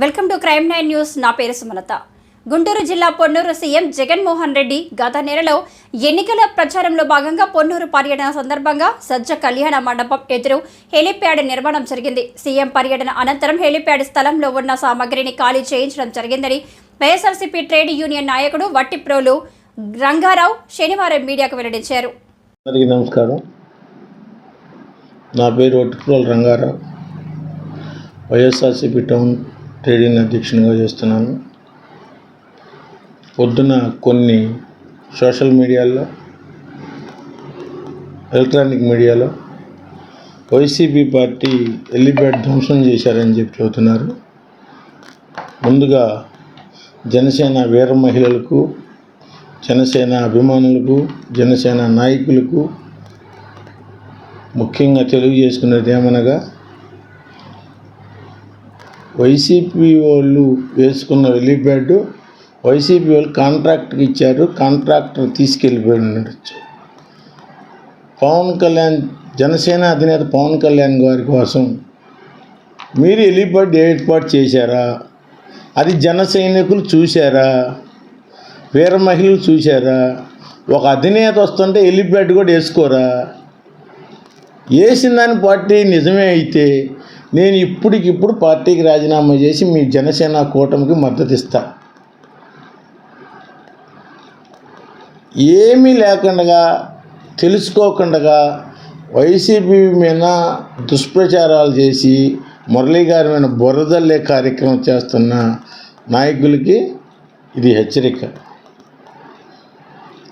Welcome to crime nine news. నా పేరు సుమలత. గుంటూరు జిల్లా పొన్నూరు సీఎం జగన్మోహన్ రెడ్డి గత నెలలో ఎన్నికల ప్రచారంలో భాగంగా పొన్నూరు పర్యటన సందర్భంగా సజ్జ కళ్యాణ మండపం ఎదురు హెలిప్యాడ్ నిర్మాణం జరిగింది. సీఎం పర్యటన అనంతరం హెలిప్యాడ్ స్థలంలో ఉన్న సామగ్రిని ఖాళీ చేయించడం జరిగిందని వైఎస్ఆర్సీపీ ట్రేడ్ యూనియన్ నాయకుడు వట్టిప్రోలు రంగారావు శనివారం మీడియాకు వెల్లడించారు. నమస్కారం. నా పేరు Vattiprolu Rangarao. YSRCP town trading అధ్యక్షునిగా చేస్తున్నాను. పొద్దున కొన్ని సోషల్ మీడియాలో ఎలక్ట్రానిక్ మీడియాలో వైసీపీ పార్టీ ఎల్లిపేట ధ్వంసం చేశారని చెప్పి చెబుతున్నారు. ముందుగా జనసేన వీర మహిళలకు జనసేన అభిమానులకు జనసేన నాయకులకు ముఖ్యంగా తెలియజేసుకున్నది ఏమనగా వైసీపీ వాళ్ళు వేసుకున్న వెళ్ళిప్యాడ్ వైసీపీ వాళ్ళు కాంట్రాక్ట్కి ఇచ్చారు కాంట్రాక్టర్ తీసుకెళ్ళిపోయి ఉండొచ్చు పవన్ కళ్యాణ్ జనసేన అధినేత పవన్ కళ్యాణ్ గారి కోసం మీరు వెళ్ళిప్యాడ్ ఏర్పాటు చేశారా? అది జన సైనికులు చూశారా? వీర మహిళలు చూశారా? ఒక అధినేత వస్తుంటే వెళ్ళిప్యాడ్ కూడా వేసుకోరా? వేసిందని పార్టీ నిజమే అయితే నేను ఇప్పటికిప్పుడు పార్టీకి రాజీనామా చేసి మీ జనసేన కూటమికి మద్దతు ఇస్తా. ఏమీ లేకుండా తెలుసుకోకుండా వైసీపీ మీద దుష్ప్రచారాలు చేసి మురళీ గారి మీద బురదల్లే కార్యక్రమం చేస్తున్న నాయకులకి ఇది హెచ్చరిక.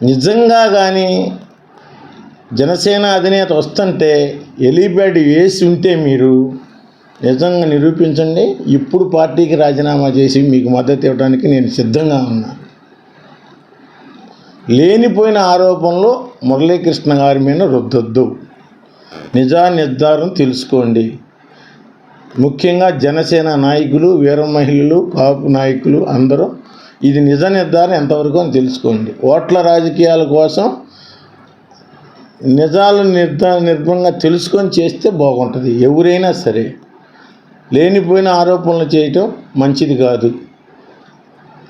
నిజంగా కానీ జనసేన అధినేత వస్తుంటే ఎలిబ్యాడ్ వేసి ఉంటే మీరు నిజంగా నిరూపించండి. ఇప్పుడు పార్టీకి రాజీనామా చేసి మీకు మద్దతు ఇవ్వడానికి నేను సిద్ధంగా ఉన్నా. లేనిపోయిన ఆరోపణలు మురళీకృష్ణ గారి మీద రుద్దొద్దు. నిజా నిర్ధారణ తెలుసుకోండి. ముఖ్యంగా జనసేన నాయకులు వీర మహిళలు కాపు నాయకులు అందరూ ఇది నిజ నిర్ధారణ ఎంతవరకు అని తెలుసుకోండి. ఓట్ల రాజకీయాల కోసం నిజాలు నిర్ధారణ నిర్భంగా తెలుసుకొని చేస్తే బాగుంటుంది. ఎవరైనా సరే. లేనిపోయిన ఆరోపణలు చేయటం మంచిది కాదు.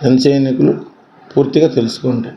జన సైనికులు పూర్తిగా తెలుసుకోండి